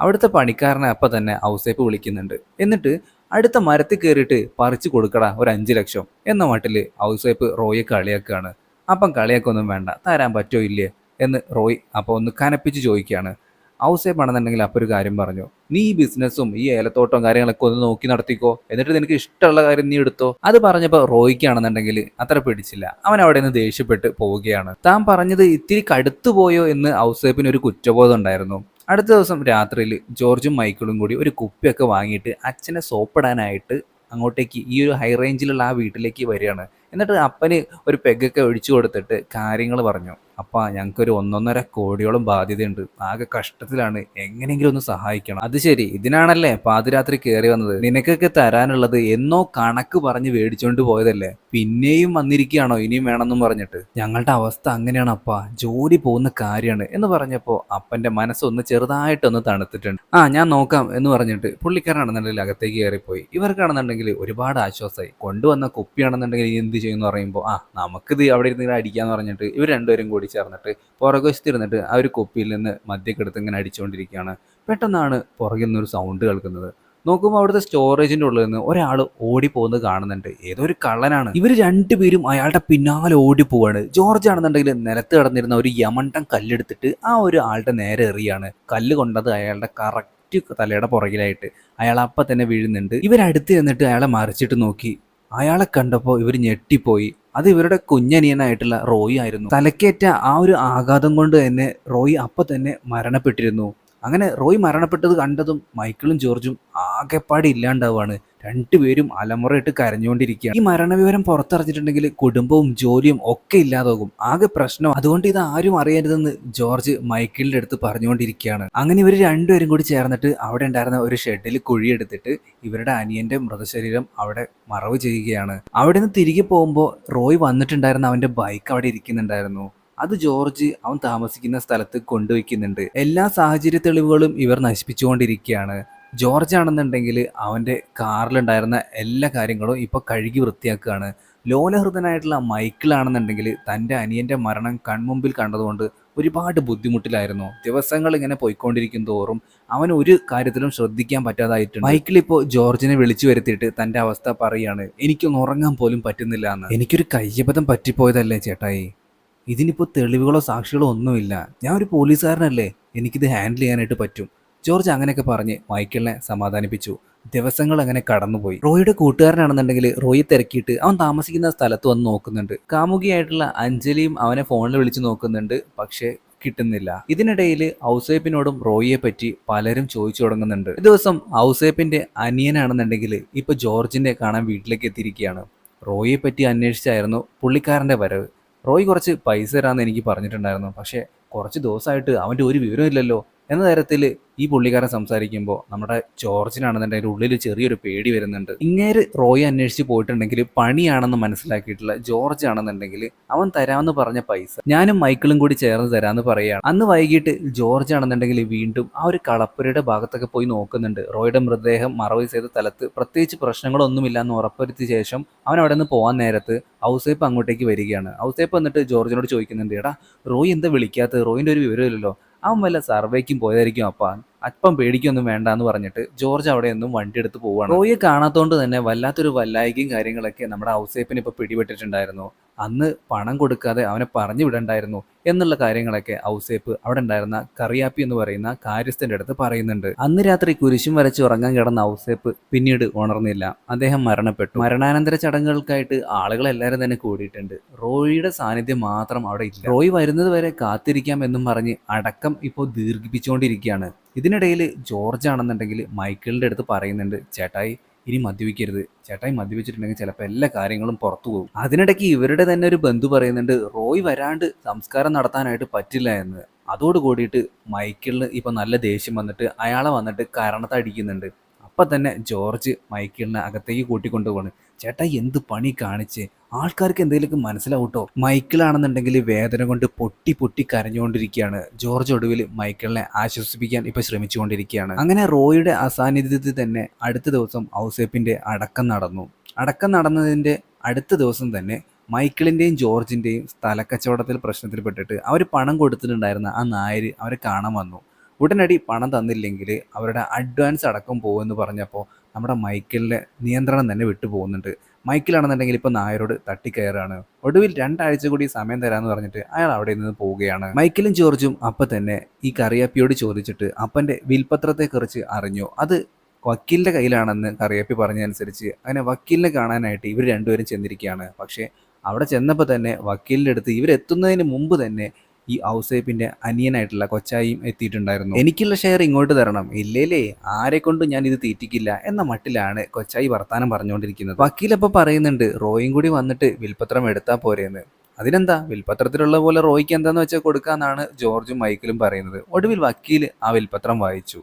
അവിടുത്തെ പണിക്കാരനെ അപ്പം തന്നെ ഔസേപ്പ് വിളിക്കുന്നുണ്ട്. എന്നിട്ട് അടുത്ത മരത്തിൽ കയറിയിട്ട് പറിച്ചു കൊടുക്കടാ ഒരു അഞ്ച് ലക്ഷം എന്ന മട്ടിൽ ഔസേപ്പ് റോയെ കളിയാക്കുകയാണ്. അപ്പം കളിയാക്കൊന്നും വേണ്ട തരാൻ പറ്റോ ഇല്ലേ? എന്ന് റോയ് അപ്പോൾ ഒന്ന് കനപ്പിച്ച് ചോദിക്കുകയാണ്. ഔസേപ്പ് ആണെന്നുണ്ടെങ്കിൽ അപ്പോൾ ഒരു കാര്യം പറഞ്ഞു നീ ഈ ബിസിനസ്സും ഈ ഏലത്തോട്ടവും കാര്യങ്ങളൊക്കെ ഒന്ന് നോക്കി നടത്തിക്കോ എന്നിട്ട് നിനക്ക് ഇഷ്ടമുള്ള കാര്യം നീ എടുത്തോ? അത് പറഞ്ഞപ്പോൾ റോയ്ക്കാണെന്നുണ്ടെങ്കിൽ അത്ര പിടിച്ചില്ല. അവൻ അവിടെ നിന്ന് ദേഷ്യപ്പെട്ട് പോവുകയാണ്. താൻ പറഞ്ഞത് ഇത്തിരി കടുത്തു പോയോ എന്ന് ഔസേപ്പിന് ഒരു കുറ്റബോധം ഉണ്ടായിരുന്നു. അടുത്ത ദിവസം രാത്രിയിൽ ജോർജും മൈക്കിളും കൂടി ഒരു കുപ്പിയൊക്കെ വാങ്ങിയിട്ട് അച്ഛനെ സോപ്പിടാനായിട്ട് അങ്ങോട്ടേക്ക് ഈ ഒരു ഹൈ റേഞ്ചിലുള്ള ആ വീട്ടിലേക്ക് വരികയാണ്. എന്നിട്ട് അപ്പന് ഒരു പെഗൊക്കെ ഒഴിച്ചു കൊടുത്തിട്ട് കാര്യങ്ങൾ പറഞ്ഞു. അപ്പ ഞങ്ങൾക്കൊരു ഒന്നൊന്നര കോടിയോളം ബാധ്യതയുണ്ട്. ആകെ കഷ്ടത്തിലാണ്. എങ്ങനെയെങ്കിലും ഒന്ന് സഹായിക്കണം. അത് ശരി ഇതിനാണല്ലേ പാതിരാത്രി കയറി വന്നത്? നിനക്കൊക്കെ തരാനുള്ളത് എന്നോ കണക്ക് പറഞ്ഞ് മേടിച്ചോണ്ട് പോയതല്ലേ? പിന്നെയും വന്നിരിക്കുകയാണോ? ഇനിയും വേണമെന്നും പറഞ്ഞിട്ട്. ഞങ്ങളുടെ അവസ്ഥ അങ്ങനെയാണ് അപ്പ. ജോലി പോകുന്ന കാര്യമാണ് എന്ന് പറഞ്ഞപ്പോൾ അപ്പന്റെ മനസ്സൊന്ന് ചെറുതായിട്ടൊന്ന് തണുത്തിട്ടുണ്ട്. ആ ഞാൻ നോക്കാം എന്ന് പറഞ്ഞിട്ട് പുള്ളിക്കാരനാണെന്നുണ്ടെങ്കിൽ അകത്തേക്ക് കയറിപ്പോയി. ഇവർക്കാണെന്നുണ്ടെങ്കിൽ ഒരുപാട് ആശ്വാസമായി കൊണ്ടുവന്ന കുപ്പിയാണെന്നുണ്ടെങ്കിൽ എന്ത് ചെയ്യുമെന്ന് പറയുമ്പോൾ ആ നമുക്കിത് അവിടെ ഇരുന്ന് അടിക്കാന്ന് പറഞ്ഞിട്ട് ഇവർ രണ്ടുപേരും കൂടി ചേർന്നിട്ട് പുറകുവശത്തിരുന്നിട്ട് ആ ഒരു കുപ്പിയിൽ നിന്ന് മദ്യക്കെടുത്ത് ഇങ്ങനെ അടിച്ചുകൊണ്ടിരിക്കുകയാണ് പെട്ടെന്നാണ് പുറകിൽ നിന്നൊരു സൗണ്ട് കേൾക്കുന്നത്. നോക്കുമ്പോൾ അവിടുത്തെ സ്റ്റോറേജിന്റെ ഉള്ളിൽ നിന്ന് ഒരാൾ ഓടി പോകുന്നത് കാണുന്നുണ്ട്. ഏതോ ഒരു കള്ളനാണ്. ഇവർ രണ്ടുപേരും അയാളുടെ പിന്നാലെ ഓടി പോവാണ് ജോർജ് ആണെന്നുണ്ടെങ്കിൽ നിലത്ത് കിടന്നിരുന്ന ഒരു യമണ്ടം കല്ലെടുത്തിട്ട് ആ ഒരു ആളുടെ നേരെ എറിയാണ്. കല്ല് കൊണ്ടത് അയാളുടെ കറക്റ്റ് തലയുടെ പുറകിലായിട്ട്. അയാൾ അപ്പം തന്നെ വീഴുന്നുണ്ട്. ഇവരടുത്ത് ചെന്നിട്ട് അയാളെ മറിച്ചിട്ട് നോക്കി. അയാളെ കണ്ടപ്പോൾ ഇവർ ഞെട്ടിപ്പോയി. അത് ഇവരുടെ കുഞ്ഞനിയനായിട്ടുള്ള റോയി ആയിരുന്നു. തലക്കേറ്റ ആ ഒരു ആഘാതം കൊണ്ട് തന്നെ റോയി അപ്പൊ തന്നെ മരണപ്പെട്ടിരുന്നു. അങ്ങനെ റോയ് മരണപ്പെട്ടത് കണ്ടതും മൈക്കിളും ജോർജും ആകെപ്പാടി ഇല്ലാണ്ടാവുകയാണ് രണ്ടുപേരും അലമുറയിട്ട് കരഞ്ഞുകൊണ്ടിരിക്കുകയാണ്. ഈ മരണവിവരം പുറത്തറിഞ്ഞിട്ടുണ്ടെങ്കിൽ കുടുംബവും ജോലിയും ഒക്കെ ഇല്ലാതാകും. ആകെ പ്രശ്നം അതുകൊണ്ട് ഇത് ആരും അറിയരുതെന്ന് ജോർജ് മൈക്കിളിന്റെ അടുത്ത് പറഞ്ഞുകൊണ്ടിരിക്കുകയാണ്. അങ്ങനെ ഇവർ രണ്ടുപേരും കൂടി ചേർന്നിട്ട് അവിടെ ഉണ്ടായിരുന്ന ഒരു ഷെഡിൽ കുഴിയെടുത്തിട്ട് ഇവരുടെ അനിയന്റെ മൃതശരീരം അവിടെ മറവ് ചെയ്യുകയാണ്. അവിടെ നിന്ന് തിരികെ പോകുമ്പോൾ റോയ് വന്നിട്ടുണ്ടായിരുന്ന അവന്റെ ബൈക്ക് അവിടെ ഇരിക്കുന്നുണ്ടായിരുന്നു. അത് ജോർജ് അവൻ താമസിക്കുന്ന സ്ഥലത്ത് കൊണ്ടുവയ്ക്കുന്നുണ്ട്. എല്ലാ സാഹചര്യ തെളിവുകളും ഇവർ നശിപ്പിച്ചുകൊണ്ടിരിക്കുകയാണ്. ജോർജ് ആണെന്നുണ്ടെങ്കിൽ അവന്റെ കാറിലുണ്ടായിരുന്ന എല്ലാ കാര്യങ്ങളും ഇപ്പോൾ കഴുകി വൃത്തിയാക്കുകയാണ്. ലോലഹൃദനായിട്ടുള്ള മൈക്കിളാണെന്നുണ്ടെങ്കിൽ തന്റെ അനിയന്റെ മരണം കൺമുമ്പിൽ കണ്ടതുകൊണ്ട് ഒരുപാട് ബുദ്ധിമുട്ടിലായിരുന്നു. ദിവസങ്ങൾ ഇങ്ങനെ പോയിക്കൊണ്ടിരിക്കും തോറും അവൻ ഒരു കാര്യത്തിലും ശ്രദ്ധിക്കാൻ പറ്റാതായിട്ടുണ്ട്. മൈക്കിൾ ഇപ്പോൾ ജോർജിനെ വിളിച്ചു വരുത്തിയിട്ട് തന്റെ അവസ്ഥ പറയുകയാണ് എനിക്കൊന്ന് ഉറങ്ങാൻ പോലും പറ്റുന്നില്ല എന്ന്. എനിക്കൊരു കയ്യബദ്ധം പറ്റിപ്പോയതല്ലേ ചേട്ടായി? ഇതിനിപ്പോൾ തെളിവുകളോ സാക്ഷികളോ ഒന്നുമില്ല. ഞാൻ ഒരു പോലീസുകാരനല്ലേ? എനിക്കിത് ഹാൻഡിൽ ചെയ്യാനായിട്ട് പറ്റും. ജോർജ് അങ്ങനെയൊക്കെ പറഞ്ഞ് മൈക്കിളിനെ സമാധാനിപ്പിച്ചു. ദിവസങ്ങൾ അങ്ങനെ കടന്നുപോയി. റോയിയുടെ കൂട്ടുകാരനാണെന്നുണ്ടെങ്കിൽ റോയി തിരക്കിയിട്ട് അവൻ താമസിക്കുന്ന സ്ഥലത്ത് വന്ന് നോക്കുന്നുണ്ട്. കാമുകിയായിട്ടുള്ള അഞ്ജലിയും അവനെ ഫോണിൽ വിളിച്ച് നോക്കുന്നുണ്ട് പക്ഷേ കിട്ടുന്നില്ല. ഇതിനിടയിൽ ഔസേപ്പിനോടും റോയിയെ പറ്റി പലരും ചോദിച്ചു തുടങ്ങുന്നുണ്ട്. ഒരു ദിവസം ഔസേപ്പിന്റെ അനിയനാണെന്നുണ്ടെങ്കിൽ ഇപ്പൊ ജോർജിന്റെ കാണാൻ വീട്ടിലേക്ക് എത്തിയിരിക്കുകയാണ്. റോയിയെ പറ്റി അന്വേഷിച്ചായിരുന്നു പുള്ളിക്കാരന്റെ വരവ്. റോയി കുറച്ച് പൈസ തരാമെന്ന് എനിക്ക് പറഞ്ഞിട്ടുണ്ടായിരുന്നു. പക്ഷേ കുറച്ച് ദിവസമായിട്ട് അവന്റെ ഒരു വിവരമില്ലല്ലോ എന്ന തരത്തിൽ ഈ പുള്ളിക്കാരൻ സംസാരിക്കുമ്പോൾ നമ്മുടെ ജോർജിനാണെന്നുണ്ടെങ്കിൽ ഉള്ളിൽ ചെറിയൊരു പേടി വരുന്നുണ്ട്. ഇങ്ങേര് റോയ് അന്വേഷിച്ച് പോയിട്ടുണ്ടെങ്കിൽ പണിയാണെന്ന് മനസ്സിലാക്കിയിട്ടുള്ള ജോർജ് ആണെന്നുണ്ടെങ്കിൽ അവൻ തരാമെന്ന് പറഞ്ഞ പൈസ ഞാനും മൈക്കിളും കൂടി ചേർന്ന് തരാമെന്ന് പറയുകയാണ്. അന്ന് വൈകിട്ട് ജോർജ് ആണെന്നുണ്ടെങ്കിൽ വീണ്ടും ആ ഒരു കളപ്പുരയുടെ ഭാഗത്തൊക്കെ പോയി നോക്കുന്നുണ്ട്. റോയുടെ മൃതദേഹം മറവ് ചെയ്ത സ്ഥലത്ത് പ്രത്യേകിച്ച് പ്രശ്നങ്ങളൊന്നുമില്ല എന്ന് ഉറപ്പുവരുത്തിയ ശേഷം അവൻ അവിടെ നിന്ന് പോകാൻ നേരത്ത് ഔസേപ്പ് അങ്ങോട്ടേക്ക് വരികയാണ്. ഔസേപ്പ് എന്നിട്ട് ജോർജിനോട് ചോദിക്കുന്നുണ്ട് എടാ റോയ് എന്താ വിളിക്കാത്തത്? റോയിന്റെ ഒരു വിവരമില്ലല്ലോ. അവൻ വല്ല സർവേക്കും പോയതായിരിക്കും അപ്പ. അപ്പം പേടിക്കൊന്നും വേണ്ട എന്ന് പറഞ്ഞിട്ട് ജോർജ് അവിടെ നിന്നും വണ്ടി എടുത്ത് പോവാണ് റോയെ കാണാത്തോണ്ട് തന്നെ വല്ലാത്തൊരു വല്ലായികയും കാര്യങ്ങളൊക്കെ നമ്മുടെ ഔസേപ്പിന് ഇപ്പൊ പിടിപെട്ടിട്ടുണ്ടായിരുന്നു. അന്ന് പണം കൊടുക്കാതെ അവനെ പറഞ്ഞു വിടണ്ടായിരുന്നു. എന്നുള്ള കാര്യങ്ങളൊക്കെ ഔസേപ്പ് അവിടെ ഉണ്ടായിരുന്ന കറിയാപ്പി എന്ന് പറയുന്ന കാര്യസ്ഥന്റെ അടുത്ത് പറയുന്നുണ്ട്. അന്ന് രാത്രി കുരിശും വരച്ച് ഉറങ്ങാൻ കിടന്ന ഔസേപ്പ് പിന്നീട് ഉണർന്നില്ല. അദ്ദേഹം മരണപ്പെട്ടു. മരണാനന്തര ചടങ്ങുകൾക്കായിട്ട് ആളുകൾ എല്ലാവരും തന്നെ കൂടിയിട്ടുണ്ട്. റോയിയുടെ സാന്നിധ്യം മാത്രം അവിടെ ഇല്ല. റോയി വരുന്നത് വരെ കാത്തിരിക്കാം എന്നും പറഞ്ഞ് അടക്കം ഇപ്പോൾ ദീർഘിപ്പിച്ചുകൊണ്ടിരിക്കുകയാണ്. ഇതിനിടയിൽ ജോർജ് ആണെന്നുണ്ടെങ്കിൽ മൈക്കിളിന്റെ അടുത്ത് പറയുന്നുണ്ട് ചേട്ടായി ഇനി മദ്യപിക്കരുത്. ചേട്ടായി മദ്യപിച്ചിട്ടുണ്ടെങ്കിൽ ചിലപ്പോൾ എല്ലാ കാര്യങ്ങളും പുറത്തു പോകും. അതിനിടയ്ക്ക് ഇവരുടെ തന്നെ ഒരു ബന്ധു പറയുന്നുണ്ട് റോയ് വരാണ്ട് സംസ്കാരം നടത്താനായിട്ട് പറ്റില്ല എന്ന്. അതോട് കൂടിയിട്ട് മൈക്കിളിന് ഇപ്പം നല്ല ദേഷ്യം വന്നിട്ട് അയാളെ വന്നിട്ട് കരണത്തടിക്കുന്നുണ്ട്. അപ്പം തന്നെ ജോർജ് മൈക്കിളിനെ അകത്തേക്ക് കൂട്ടിക്കൊണ്ടുപോവാണ്. ചേട്ടാ എന്ത് പണി കാണിച്ച്? ആൾക്കാർക്ക് എന്തെങ്കിലുമൊക്കെ മനസ്സിലാവൂട്ടോ? മൈക്കിളാണെന്നുണ്ടെങ്കിൽ വേദന കൊണ്ട് പൊട്ടി പൊട്ടി കരഞ്ഞുകൊണ്ടിരിക്കുകയാണ്. ജോർജ് ഒടുവിൽ മൈക്കിളിനെ ആശ്വസിപ്പിക്കാൻ ഇപ്പൊ ശ്രമിച്ചുകൊണ്ടിരിക്കുകയാണ്. അങ്ങനെ റോയുടെ അസാന്നിധ്യത്തിൽ തന്നെ അടുത്ത ദിവസം ഔസേപ്പിന്റെ അടക്കം നടന്നു. അടക്കം നടന്നതിന്റെ അടുത്ത ദിവസം തന്നെ മൈക്കിളിന്റെയും ജോർജിന്റെയും സ്ഥലക്കച്ചവടത്തിൽ പ്രശ്നത്തിൽപ്പെട്ടിട്ട് അവർ പണം കൊടുത്തിട്ടുണ്ടായിരുന്ന ആ നായര് അവരെ കാണാൻ വന്നു. ഉടനടി പണം തന്നില്ലെങ്കിൽ അവരുടെ അഡ്വാൻസ് അടക്കം പോകുമെന്ന് പറഞ്ഞപ്പോൾ നമ്മുടെ മൈക്കിളിന്റെ നിയന്ത്രണം തന്നെ വിട്ടു പോകുന്നുണ്ട്. മൈക്കിളാണെന്നുണ്ടെങ്കിൽ ഇപ്പോൾ നായരോട് തട്ടിക്കയറാണ്. ഒടുവിൽ രണ്ടാഴ്ച കൂടി സമയം തരാമെന്ന് പറഞ്ഞിട്ട് അയാൾ അവിടെ നിന്ന് പോവുകയാണ്. മൈക്കിളും ജോർജും അപ്പം തന്നെ ഈ കറിയാപ്പിയോട് ചോദിച്ചിട്ട് അപ്പന്റെ വിൽപത്രത്തെക്കുറിച്ച് അറിഞ്ഞു. അത് വക്കീലിന്റെ കയ്യിലാണെന്ന് കറിയാപ്പി പറഞ്ഞതനുസരിച്ച് അങ്ങനെ വക്കീലിനെ കാണാനായിട്ട് ഇവർ രണ്ടുപേരും ചെന്നിരിക്കുകയാണ്. പക്ഷേ അവിടെ ചെന്നപ്പോൾ തന്നെ വക്കീലിന്റെ അടുത്ത് ഇവരെത്തുന്നതിന് മുമ്പ് തന്നെ ഈ ഔസേപ്പിന്റെ അനിയനായിട്ടുള്ള കൊച്ചായിയും എത്തിയിട്ടുണ്ടായിരുന്നു. എനിക്കുള്ള ഷെയർ ഇങ്ങോട്ട് തരണം. ഇല്ലേലേ ആരെ കൊണ്ട് ഞാൻ ഇത് തീറ്റിക്കില്ല എന്ന മട്ടിലാണ് കൊച്ചായി വർത്താനം പറഞ്ഞുകൊണ്ടിരിക്കുന്നത്. വക്കീലപ്പോൾ പറയുന്നുണ്ട് റോയും കൂടി വന്നിട്ട് വിൽപത്രം എടുത്താൽ പോരെയെന്ന് അതിനെന്താ? വിൽപത്രത്തിലുള്ള പോലെ റോയ്ക്ക് എന്താന്ന് വെച്ചാൽ കൊടുക്കാന്നാണ് ജോർജും മൈക്കിളും പറയുന്നത്. ഒടുവിൽ വക്കീൽ ആ വിൽപത്രം വായിച്ചു.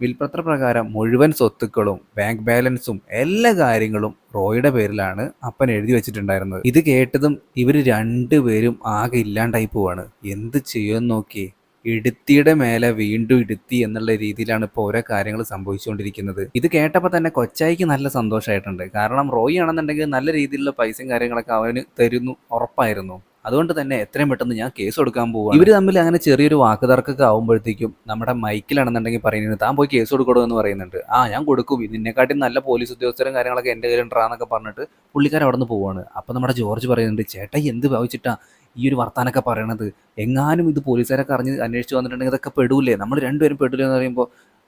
വിൽപത്ര പ്രകാരം മുഴുവൻ സ്വത്തുക്കളും ബാങ്ക് ബാലൻസും എല്ലാ കാര്യങ്ങളും റോയുടെ പേരിലാണ് അപ്പൻ എഴുതി വെച്ചിട്ടുണ്ടായിരുന്നത്. ഇത് കേട്ടതും ഇവർ രണ്ടുപേരും ആകെ ഇല്ലാണ്ടായി പോവാണ്. എന്ത് ചെയ്യുമെന്ന് നോക്കി? ഇടുത്തിയുടെ മേലെ വീണ്ടും ഇടുത്തി എന്നുള്ള രീതിയിലാണ് ഇപ്പോൾ ഓരോ കാര്യങ്ങൾ സംഭവിച്ചുകൊണ്ടിരിക്കുന്നത്. ഇത് കേട്ടപ്പോൾ തന്നെ കൊച്ചായിക്ക് നല്ല സന്തോഷമായിട്ടുണ്ട്. കാരണം റോയി ആണെന്നുണ്ടെങ്കിൽ നല്ല രീതിയിലുള്ള പൈസയും കാര്യങ്ങളൊക്കെ അവന് തരുന്നു ഉറപ്പായിരുന്നു. അതുകൊണ്ട് തന്നെ എത്രയും പെട്ടെന്ന് ഞാൻ കേസ് കൊടുക്കാൻ പോകും ഇവർ തമ്മിൽ അങ്ങനെ ചെറിയൊരു വാക്കുതർക്കൊക്കെ ആകുമ്പോഴത്തേക്കും നമ്മുടെ മൈക്കിലാണെന്നുണ്ടെങ്കിൽ പറയുന്നത് താൻ പോയി കേസ് കൊടുക്കണോ എന്ന് പറയുന്നുണ്ട്. ആ ഞാൻ കൊടുക്കും. ഇതിനെക്കാട്ടി നല്ല പോലീസ് ഉദ്യോഗസ്ഥരും കാര്യങ്ങളൊക്കെ എന്റെ കയ്യിലുണ്ടാന്നൊക്കെ പറഞ്ഞിട്ട് പുള്ളിക്കാരൻ അവിടെ നിന്ന് പോവാണ്. അപ്പോൾ നമ്മുടെ ജോർജ് പറയുന്നുണ്ട് ചേട്ടാ എന്ത് ഭാവിച്ചിട്ടാ ഈ ഒരു വർത്താനൊക്കെ പറയണത്? എങ്ങാനും ഇത് പോലീസുകാരൊക്കെ അറിഞ്ഞ് അന്വേഷിച്ച് വന്നിട്ടുണ്ടെങ്കിൽ ഇതൊക്കെ പെടൂലേ? നമ്മൾ രണ്ടുപേരും പെടില്ല എന്ന് പറയുമ്പോൾ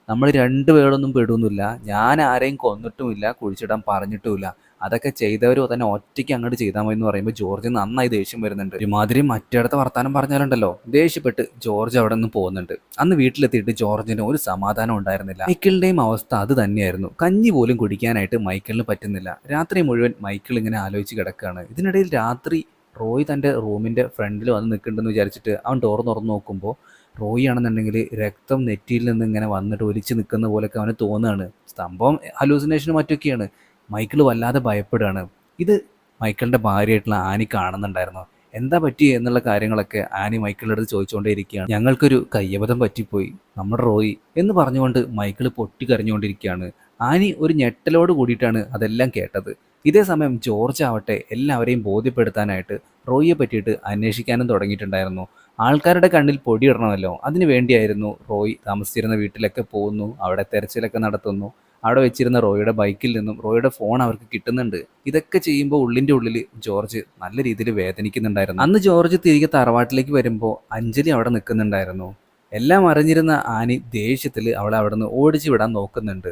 നമ്മൾ രണ്ടുപേരൊന്നും പെടുന്നില്ല. ഞാൻ ആരെയും കൊന്നിട്ടുമില്ല കുഴിച്ചിടാൻ പറഞ്ഞിട്ടുമില്ല. അതൊക്കെ ചെയ്തവരോ തന്നെ ഒറ്റയ്ക്ക് അങ്ങോട്ട് ചെയ്താൽ മതി എന്ന് പറയുമ്പോൾ ജോർജ് നന്നായി ദേഷ്യം വരുന്നുണ്ട്. ഒരുമാതിരി മറ്റേടത്ത വർത്താനം പറഞ്ഞാലുണ്ടല്ലോ ദേഷ്യപ്പെട്ട് ജോർജ് അവിടെ നിന്ന് പോകുന്നുണ്ട് അന്ന് വീട്ടിലെത്തിയിട്ട് ജോർജിന് ഒരു സമാധാനം ഉണ്ടായിരുന്നില്ല. മൈക്കിളിന്റെയും അവസ്ഥ അത് തന്നെയായിരുന്നു. കഞ്ഞി പോലും കുടിക്കാനായിട്ട് മൈക്കിളിന് പറ്റുന്നില്ല. രാത്രി മുഴുവൻ മൈക്കിൾ ഇങ്ങനെ ആലോചിച്ച് കിടക്കുകയാണ് ഇതിനിടയിൽ രാത്രി റോയ് തന്റെ റൂമിന്റെ ഫ്രണ്ടിൽ വന്ന് നിൽക്കുന്നുണ്ടെന്ന് വിചാരിച്ചിട്ട് അവൻ ഡോർ തുറന്ന് നോക്കുമ്പോൾ റോയി ആണെന്നുണ്ടെങ്കിൽ രക്തം നെറ്റിയിൽ നിന്ന് ഇങ്ങനെ വന്നിട്ട് ഒലിച്ച് നിൽക്കുന്ന പോലെയൊക്കെ അവന് തോന്നുകയാണ്. സംഭവം ഹലൂസിനേഷനും മറ്റൊക്കെയാണ്. മൈക്കിൾ വല്ലാതെ ഭയപ്പെടുകയാണ്. ഇത് മൈക്കിളിന്റെ ഭാര്യയായിട്ടുള്ള ആനി കാണുന്നുണ്ടായിരുന്നു. എന്താ പറ്റി എന്നുള്ള കാര്യങ്ങളൊക്കെ ആനി മൈക്കിളുടെ അടുത്ത് ചോദിച്ചുകൊണ്ടേയിരിക്കുകയാണ്. ഞങ്ങൾക്കൊരു കയ്യബദ്ധം പറ്റിപ്പോയി. നമ്മുടെ റോയി എന്ന് പറഞ്ഞുകൊണ്ട് മൈക്കിൾ പൊട്ടിക്കരഞ്ഞുകൊണ്ടിരിക്കുകയാണ്. ആനി ഒരു ഞെട്ടലോട് കൂടിയിട്ടാണ് അതെല്ലാം കേട്ടത്. ഇതേ സമയം ജോർജ് ആവട്ടെ എല്ലാവരെയും ബോധ്യപ്പെടുത്താനായിട്ട് റോയിയെ പറ്റിയിട്ട് അന്വേഷിക്കാനും തുടങ്ങിയിട്ടുണ്ടായിരുന്നു. ആൾക്കാരുടെ കണ്ണിൽ പൊടിയിടണമല്ലോ. അതിനു വേണ്ടിയായിരുന്നു റോയ് താമസിച്ചിരുന്ന വീട്ടിലൊക്കെ പോകുന്നു അവിടെ തെരച്ചിലൊക്കെ നടത്തുന്നു. അവിടെ വെച്ചിരുന്ന റോയുടെ ബൈക്കിൽ നിന്നും റോയുടെ ഫോൺ അവർക്ക് കിട്ടുന്നുണ്ട്. ഇതൊക്കെ ചെയ്യുമ്പോൾ ഉള്ളിന്റെ ഉള്ളിൽ ജോർജ് നല്ല രീതിയിൽ വേദനിക്കുന്നുണ്ടായിരുന്നു. അന്ന് ജോർജ് തിരികെ തറവാട്ടിലേക്ക് വരുമ്പോൾ അഞ്ജലി അവിടെ നിൽക്കുന്നുണ്ടായിരുന്നു. എല്ലാം അറിഞ്ഞിരുന്ന ആനി ദേഷ്യത്തിൽ അവളെ അവിടെ നിന്ന് ഓടിച്ചു വിടാൻ നോക്കുന്നുണ്ട്.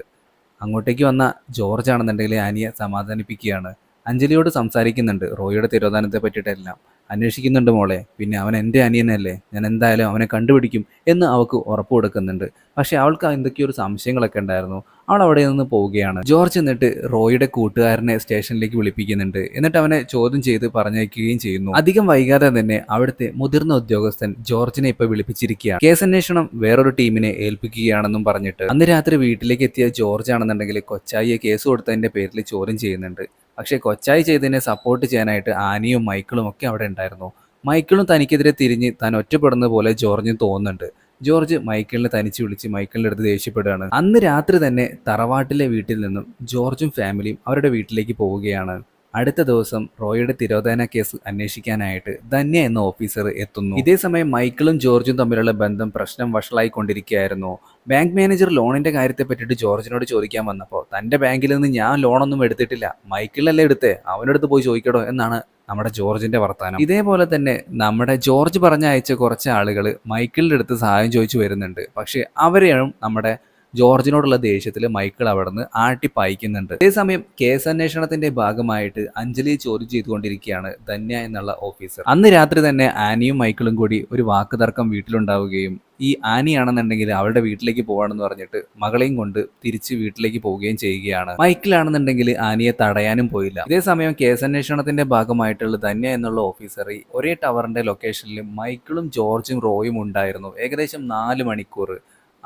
അങ്ങോട്ടേക്ക് വന്ന ജോർജ് ആണെന്നുണ്ടെങ്കിൽ ആനിയെ സമാധാനിപ്പിക്കുകയാണ്. അഞ്ജലിയോട് സംസാരിക്കുന്നുണ്ട് റോയിയുടെ തിരോധാനത്തെ പറ്റിയിട്ടെല്ലാം അന്വേഷിക്കുന്നുണ്ട് മോളെ. പിന്നെ അവൻ എന്റെ അനിയനല്ലേ. ഞാൻ എന്തായാലും അവനെ കണ്ടുപിടിക്കും എന്ന് അവൾക്ക് ഉറപ്പ് കൊടുക്കുന്നുണ്ട്. പക്ഷേ അവൾക്ക് എന്തൊക്കെയോ ഒരു സംശയങ്ങളൊക്കെ ഉണ്ടായിരുന്നു. അവൾ അവിടെ നിന്ന് പോവുകയാണ്. ജോർജ് എന്നിട്ട് റോയുടെ കൂട്ടുകാരനെ സ്റ്റേഷനിലേക്ക് വിളിപ്പിക്കുന്നുണ്ട്. എന്നിട്ട് അവനെ ചോദ്യം ചെയ്ത് പറഞ്ഞയക്കുകയും ചെയ്യുന്നു. അധികം വൈകാതെ തന്നെ അവിടുത്തെ മുതിർന്ന ഉദ്യോഗസ്ഥൻ ജോർജിനെ ഇപ്പൊ വിളിപ്പിച്ചിരിക്കുകയാണ്. കേസന്വേഷണം വേറൊരു ടീമിനെ ഏൽപ്പിക്കുകയാണെന്നും പറഞ്ഞിട്ട് അന്ന് രാത്രി വീട്ടിലേക്ക് എത്തിയ ജോർജ് ആണെന്നുണ്ടെങ്കിൽ കൊച്ചായിയെ കേസ് കൊടുത്തതിന്റെ പേരിൽ ചോദ്യം ചെയ്യുന്നുണ്ട്. പക്ഷേ കൊച്ചായി ചെയ്തതിനെ സപ്പോർട്ട് ചെയ്യാനായിട്ട് ആനിയും മൈക്കിളും ഒക്കെ അവിടെ ഉണ്ടായിരുന്നു. മൈക്കിളും തനിക്കെതിരെ തിരിഞ്ഞ് താൻ ഒറ്റപ്പെടുന്ന പോലെ ജോർജിന് തോന്നുന്നുണ്ട്. ജോർജ് മൈക്കിളിനെ തനിച്ച് വിളിച്ച് മൈക്കിളിന്റെ അടുത്ത് ദേഷ്യപ്പെടുകയാണ്. അന്ന് രാത്രി തന്നെ തറവാട്ടിലെ വീട്ടിൽ നിന്നും ജോർജും ഫാമിലിയും അവരുടെ വീട്ടിലേക്ക് പോവുകയാണ്. അടുത്ത ദിവസം റോയുടെ തിരോധാന കേസ് അന്വേഷിക്കാനായിട്ട് ധന്യ എന്ന ഓഫീസർ എത്തുന്നു. ഇതേ സമയം മൈക്കിളും ജോർജും തമ്മിലുള്ള ബന്ധം പ്രശ്നം വഷളായിക്കൊണ്ടിരിക്കുകയായിരുന്നു ബാങ്ക് മാനേജർ ലോണിന്റെ കാര്യത്തെ പറ്റിയിട്ട് ജോർജിനോട് ചോദിക്കാൻ വന്നപ്പോൾ തന്റെ ബാങ്കിൽ നിന്ന് ഞാൻ ലോണൊന്നും എടുത്തിട്ടില്ല. മൈക്കിളല്ലേ എടുത്തേ? അവനടുത്ത് പോയി ചോദിക്കടോ എന്നാണ് നമ്മുടെ ജോർജിന്റെ വർത്തമാനം ഇതേപോലെ തന്നെ നമ്മുടെ ജോർജ് പറഞ്ഞ അയച്ച കുറച്ച് ആളുകൾ മൈക്കിളിന്റെ അടുത്ത് സഹായം ചോദിച്ചു വരുന്നുണ്ട്. പക്ഷെ അവരെയും നമ്മുടെ ജോർജിനോടുള്ള ദേഷ്യത്തിൽ മൈക്കിൾ അവിടുന്ന് ആട്ടിപ്പായിക്കുന്നുണ്ട് അതേസമയം കേസ് അന്വേഷണത്തിന്റെ ഭാഗമായിട്ട് അഞ്ജലി ചോദ്യം ചെയ്തുകൊണ്ടിരിക്കുകയാണ് ധന്യ എന്നുള്ള ഓഫീസർ. അന്ന് രാത്രി തന്നെ ആനിയും മൈക്കിളും കൂടി ഒരു വാക്കുതർക്കം വീട്ടിലുണ്ടാവുകയും ഈ ആനിയാണെന്നുണ്ടെങ്കിൽ അവളുടെ വീട്ടിലേക്ക് പോകണമെന്ന് പറഞ്ഞിട്ട് മകളെയും കൊണ്ട് തിരിച്ച് വീട്ടിലേക്ക് പോവുകയും ചെയ്യുകയാണ്. മൈക്കിളാണെന്നുണ്ടെങ്കിൽ ആനിയെ തടയാനും പോയില്ല. അതേസമയം കേസന്വേഷണത്തിന്റെ ഭാഗമായിട്ടുള്ള ധന്യ എന്നുള്ള ഓഫീസർ ഒരേ ടവറിന്റെ ലൊക്കേഷനിൽ മൈക്കിളും ജോർജും റോയും ഉണ്ടായിരുന്നു. ഏകദേശം നാല് മണിക്കൂർ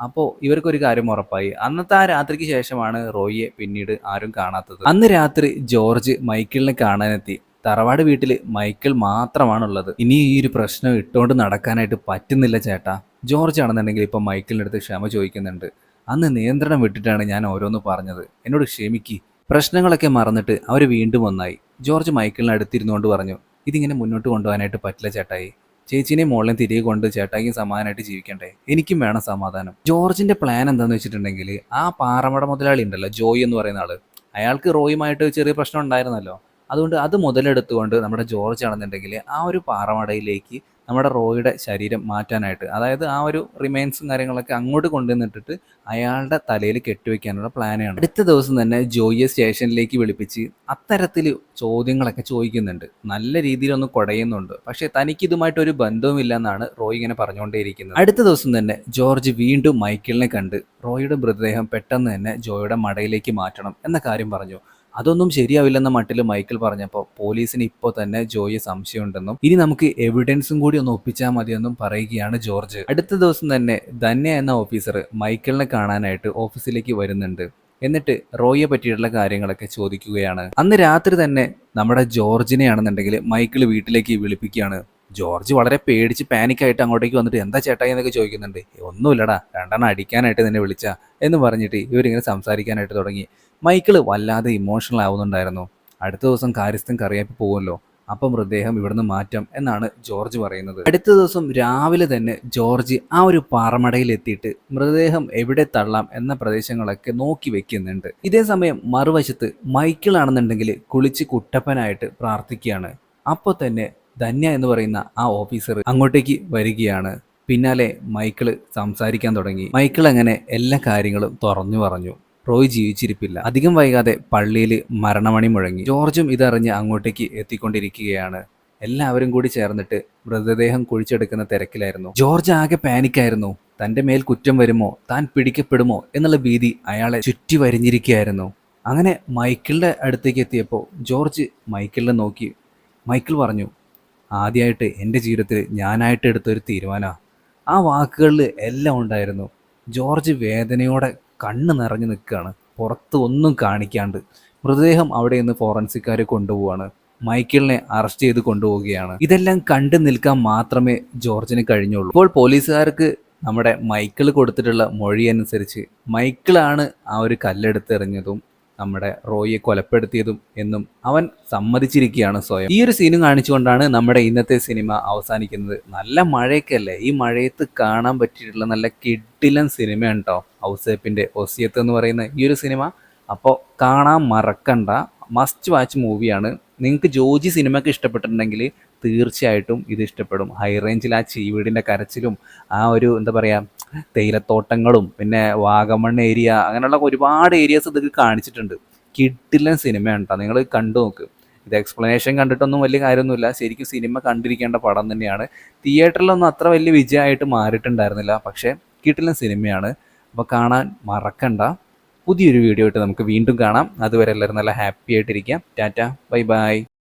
അപ്പോൾ ഇവർക്കൊരു കാര്യം ഉറപ്പായി. അന്നത്തെ ആ രാത്രിക്ക് ശേഷമാണ് റോയിയെ പിന്നീട് ആരും കാണാത്തത്. അന്ന് രാത്രി ജോർജ് മൈക്കിളിനെ കാണാനെത്തി. തറവാട് വീട്ടിൽ മൈക്കിൾ മാത്രമാണുള്ളത്. ഇനി ഈ ഒരു പ്രശ്നം ഇട്ടുകൊണ്ട് നടക്കാനായിട്ട് പറ്റുന്നില്ല ചേട്ടാ. ജോർജ് ആണെന്നുണ്ടെങ്കിൽ ഇപ്പം മൈക്കിളിന്റെ അടുത്ത് ക്ഷമ ചോദിക്കുന്നുണ്ട്. അന്ന് നിയന്ത്രണം വിട്ടിട്ടാണ് ഞാൻ ഓരോന്ന് പറഞ്ഞത്. എന്നോട് ക്ഷമിക്ക്. പ്രശ്നങ്ങളൊക്കെ മറന്നിട്ട് അവർ വീണ്ടും ഒന്നായി. ജോർജ് മൈക്കിളിനെ അടുത്തിരുന്നുകൊണ്ട് പറഞ്ഞു ഇതിങ്ങനെ മുന്നോട്ട് കൊണ്ടുപോകാനായിട്ട് പറ്റില്ല ചേട്ടായി. ചേച്ചീനെയും മോളെയും തിരികെ കൊണ്ട് ചേട്ടായിക്കും സമാധാനമായിട്ട് ജീവിക്കണ്ടേ? എനിക്കും വേണം സമാധാനം. ജോർജിന്റെ പ്ലാൻ എന്താണെന്ന് വെച്ചിട്ടുണ്ടെങ്കിൽ ആ പാറമട മുതലാളി ഉണ്ടല്ലോ ജോയ് എന്ന് പറയുന്ന ആൾ. അയാൾക്ക് റോയുമായിട്ട് ചെറിയ പ്രശ്നം ഉണ്ടായിരുന്നല്ലോ. അതുകൊണ്ട് അത് മുതലെടുത്തുകൊണ്ട് നമ്മുടെ ജോർജ് ആണെന്നുണ്ടെങ്കിൽ ആ ഒരു പാറമടയിലേക്ക് നമ്മുടെ റോയുടെ ശരീരം മാറ്റാനായിട്ട് അതായത് ആ ഒരു റിമൈൻസും കാര്യങ്ങളൊക്കെ അങ്ങോട്ട് കൊണ്ടുവന്നിട്ടിട്ട് അയാളുടെ തലയിൽ കെട്ടിവെക്കാനുള്ള പ്ലാനാണ് അടുത്ത ദിവസം തന്നെ ജോയിയെ സ്റ്റേഷനിലേക്ക് വിളിപ്പിച്ച് അത്തരത്തിൽ ചോദ്യങ്ങളൊക്കെ ചോദിക്കുന്നുണ്ട്. നല്ല രീതിയിലൊന്ന് കുടയുന്നുണ്ട്. പക്ഷേ തനിക്ക് ഇതുമായിട്ട് ഒരു ബന്ധവുമില്ല എന്നാണ് റോയ് ഇങ്ങനെ പറഞ്ഞുകൊണ്ടേയിരിക്കുന്നത്. അടുത്ത ദിവസം തന്നെ ജോർജ് വീണ്ടും മൈക്കിളിനെ കണ്ട് റോയിയുടെ മൃതദേഹം പെട്ടെന്ന് തന്നെ ജോയുടെ മടയിലേക്ക് മാറ്റണം എന്ന കാര്യം പറഞ്ഞു. അതൊന്നും ശരിയാവില്ലെന്ന മട്ടിൽ മൈക്കിൾ പറഞ്ഞപ്പോൾ പോലീസിന് ഇപ്പോൾ തന്നെ ജോയി സംശയമുണ്ടെന്നും ഇനി നമുക്ക് എവിഡൻസും കൂടി ഒന്ന് ഒപ്പിച്ചാൽ മതിയെന്നും പറയുകയാണ് ജോർജ്. അടുത്ത ദിവസം തന്നെ ധന്യ എന്ന ഓഫീസർ മൈക്കിളിനെ കാണാനായിട്ട് ഓഫീസിലേക്ക് വരുന്നുണ്ട്. എന്നിട്ട് റോയിയെ പറ്റിയിട്ടുള്ള കാര്യങ്ങളൊക്കെ ചോദിക്കുകയാണ്. അന്ന് രാത്രി തന്നെ നമ്മുടെ ജോർജിനെയാണെന്നുണ്ടെങ്കിൽ മൈക്കിൾ വീട്ടിലേക്ക് വിളിപ്പിക്കുകയാണ്. ജോർജ് വളരെ പേടിച്ച് പാനിക്കായിട്ട് അങ്ങോട്ടേക്ക് വന്നിട്ട് എന്താ ചേട്ടായി എന്നൊക്കെ ചോദിക്കുന്നുണ്ട്? ഒന്നുമില്ലടാ രണ്ടെണ്ണം അടിക്കാനായിട്ട് നിന്നെ വിളിച്ച എന്ന് പറഞ്ഞിട്ട് ഇവരിങ്ങനെ സംസാരിക്കാനായിട്ട് തുടങ്ങി. മൈക്കിൾ വല്ലാതെ ഇമോഷണൽ ആവുന്നുണ്ടായിരുന്നു. അടുത്ത ദിവസം കാര്യസ്ഥൻ കറിയാപ്പി പോകുമല്ലോ അപ്പം മൃതദേഹം ഇവിടുന്ന് മാറ്റം എന്നാണ് ജോർജ് പറയുന്നത്. അടുത്ത ദിവസം രാവിലെ തന്നെ ജോർജ് ആ ഒരു പാറമടയിൽ എത്തിയിട്ട് മൃതദേഹം എവിടെ തള്ളാം എന്ന പ്രദേശങ്ങളൊക്കെ നോക്കി വെക്കുന്നുണ്ട്. ഇതേ സമയം മറുവശത്ത് മൈക്കിൾ ആണെന്നുണ്ടെങ്കിൽ കുളിച്ച് കുട്ടപ്പനായിട്ട് പ്രാർത്ഥിക്കുകയാണ്. അപ്പോൾ തന്നെ ധന്യ എന്ന് പറയുന്ന ആ ഓഫീസർ അങ്ങോട്ടേക്ക് വരികയാണ്. പിന്നാലെ മൈക്കിൾ സംസാരിക്കാൻ തുടങ്ങി. മൈക്കിൾ അങ്ങനെ എല്ലാ കാര്യങ്ങളും തുറന്നു പറഞ്ഞു. റോയ് ജീവിച്ചിരിപ്പില്ല. അധികം വൈകാതെ പള്ളിയിൽ മരണമണി മുഴങ്ങി. ജോർജും ഇതറിഞ്ഞ് അങ്ങോട്ടേക്ക് എത്തിക്കൊണ്ടിരിക്കുകയാണ്. എല്ലാവരും കൂടി ചേർന്നിട്ട് മൃതദേഹം കുഴിച്ചെടുക്കുന്ന തിരക്കിലായിരുന്നു. ജോർജ് ആകെ പാനിക്കായിരുന്നു. തന്റെ മേൽ കുറ്റം വരുമോ താൻ പിടിക്കപ്പെടുമോ എന്നുള്ള ഭീതി അയാളെ ചുറ്റി വരിഞ്ഞിരിക്കുകയായിരുന്നു. അങ്ങനെ മൈക്കിളിന്റെ അടുത്തേക്ക് എത്തിയപ്പോൾ ജോർജ് മൈക്കിളിനെ നോക്കി. മൈക്കിൾ പറഞ്ഞു ആദ്യമായിട്ട് എന്റെ ജീവിതത്തിൽ ഞാനായിട്ട് എടുത്തൊരു തീരുമാനമാണ് ആ വാക്കുകളിൽ എല്ലാം ഉണ്ടായിരുന്നു. ജോർജ് വേദനയോടെ കണ്ണ് നിറഞ്ഞു നിൽക്കുകയാണ്. പുറത്ത് ഒന്നും കാണിക്കാണ്ട് മൃതദേഹം അവിടെ നിന്ന് ഫോറൻസിക്കാർ കൊണ്ടുപോവാണ്. മൈക്കിളിനെ അറസ്റ്റ് ചെയ്ത് കൊണ്ടുപോവുകയാണ്. ഇതെല്ലാം കണ്ടു നിൽക്കാൻ മാത്രമേ ജോർജിന് കഴിഞ്ഞുള്ളൂ. ഇപ്പോൾ പോലീസുകാർക്ക് നമ്മുടെ മൈക്കിൾ കൊടുത്തിട്ടുള്ള മൊഴി അനുസരിച്ച് മൈക്കിളാണ് ആ ഒരു കല്ലെടുത്ത് എറിഞ്ഞതും നമ്മുടെ റോയിയെ കൊലപ്പെടുത്തിയതും എന്നും അവൻ സമ്മതിച്ചിരിക്കുകയാണ് സ്വയം. ഈ ഒരു സീനും കാണിച്ചുകൊണ്ടാണ് നമ്മുടെ ഇന്നത്തെ സിനിമ അവസാനിക്കുന്നത്. നല്ല മഴയൊക്കെ അല്ലേ? ഈ മഴയത്ത് കാണാൻ പറ്റിയിട്ടുള്ള നല്ല കിഡിലൻ സിനിമയാണ് കേട്ടോ ഔസേപ്പിന്റെ ഒസിയത്ത് എന്ന് പറയുന്ന ഈ ഒരു സിനിമ. അപ്പോൾ കാണാൻ മറക്കണ്ട. മസ്റ്റ് വാച്ച് മൂവിയാണ് നിങ്ങൾക്ക് ജോജി സിനിമയ്ക്ക് ഇഷ്ടപ്പെട്ടിട്ടുണ്ടെങ്കിൽ തീർച്ചയായിട്ടും ഇത് ഇഷ്ടപ്പെടും. ഹൈ റേഞ്ചിൽ ആ ചീവീടിന്റെ കരച്ചിലും ആ ഒരു എന്താ പറയുക തേയിലത്തോട്ടങ്ങളും പിന്നെ വാഗമൺ ഏരിയ അങ്ങനെയുള്ള ഒരുപാട് ഏരിയാസ് ഇതൊക്കെ കാണിച്ചിട്ടുണ്ട്. കിട്ടില്ല സിനിമയാണ് കേട്ടോ നിങ്ങൾ കണ്ടു നോക്ക്. ഇത് എക്സ്പ്ലനേഷൻ കണ്ടിട്ടൊന്നും വലിയ കാര്യമൊന്നുമില്ല. ശരിക്കും സിനിമ കണ്ടിരിക്കേണ്ട പടം തന്നെയാണ്. തിയേറ്ററിലൊന്നും അത്ര വലിയ വിജയമായിട്ട് മാറിയിട്ടുണ്ടായിരുന്നില്ല. പക്ഷേ കിട്ടില്ല സിനിമയാണ്. അപ്പോൾ കാണാൻ മറക്കണ്ട. പുതിയൊരു വീഡിയോ ആയിട്ട് നമുക്ക് വീണ്ടും കാണാം. അതുവരെ എല്ലാവരും നല്ല ഹാപ്പി ആയിട്ടിരിക്കാം. ടാറ്റ. Bye bye.